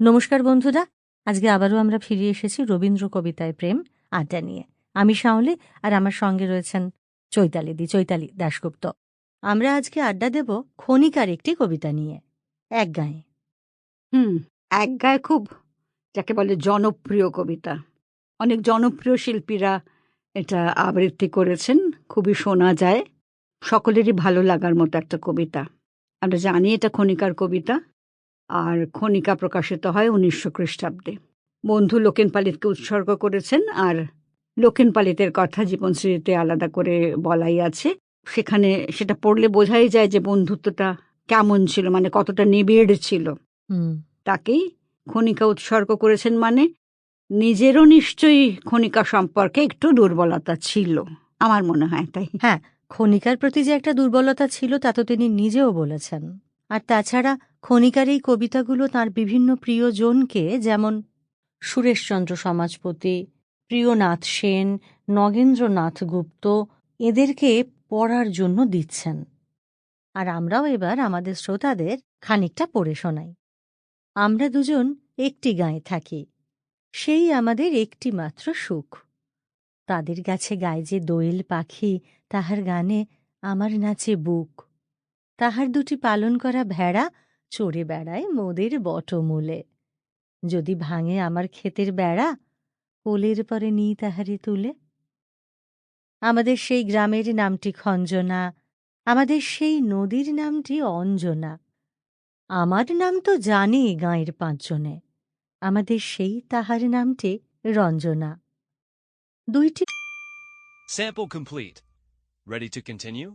নমস্কার বন্ধুরা, আজকে আবারও আমরা ফিরে এসেছি রবীন্দ্র কবিতায় প্রেম, আড্ডা নিয়ে। আমি শাওলি আর আমার সঙ্গে রয়েছেন চৈতালি দি, চৈতালি দাশগুপ্ত। আমরা আজকে আড্ডা দেব ক্ষণিকার একটি কবিতা নিয়ে, এক গায়ে। হুম, এক গায়ে খুব যাকে বলে জনপ্রিয় কবিতা। অনেক জনপ্রিয় শিল্পীরা এটা আবৃত্তি করেছেন, খুবই শোনা যায়। সকলেরই ভালো লাগার মতো একটা কবিতা। আমরা জানি এটা খনিকার কবিতা। আর খনিকা প্রকাশিত হয় উনিশশো খ্রিস্টাব্দে। বন্ধু লোকেন পালিতকে উৎসর্গ করেছেন আর লোকেন পালিতের কথা জীবনশ্রীতে আলাদা করে বলাই আছে। সেখানে সেটা পড়লে বোঝাই যায় যে বন্ধুত্বটা কেমন ছিল মানে কতটা নিবিড় ছিল। তাকেই খনিকা উৎসর্গ করেছেন মানে নিজেরও নিশ্চয়ই খনিকা সম্পর্কে একটু দুর্বলতা ছিল আমার মনে হয় তাই। হ্যাঁ ক্ষণিকার প্রতি যে একটা দুর্বলতা ছিল তা তো তিনি নিজেও বলেছেন। আর তাছাড়া ক্ষণিকার এই কবিতাগুলো তার বিভিন্ন প্রিয়জনকে, যেমন সুরেশচন্দ্র সমাজপতি, প্রিয়নাথ সেন, নগেন্দ্রনাথ গুপ্ত, এদেরকে পড়ার জন্য দিচ্ছেন। আর আমরাও এবার আমাদের শ্রোতাদের খানিকটা পড়ে শোনাই। আমরা দুজন একটি গায়ে থাকি, সেই আমাদের একটি মাত্র সুখ। তাদের কাছে গায়ে যে দোয়েল পাখি, তাহার গানে আমার নাচে বুক। তাহার দুটি পালন করা ভেড়া চড়ে বেড়ায় মোদের বটমূলে যদি ভাঙে আমার ক্ষেতের বেড়া, কোলের পরে নিই তাহারে তুলে আমাদের সেই গ্রামের নামটি খঞ্জনা, আমাদের সেই নদীর নামটি অঞ্জনা আমার নাম তো জানে গাঁয়ের পাঁচজনে, আমাদের সেই তাহার নামটি রঞ্জনা দুইটি Sample complete. Ready to continue?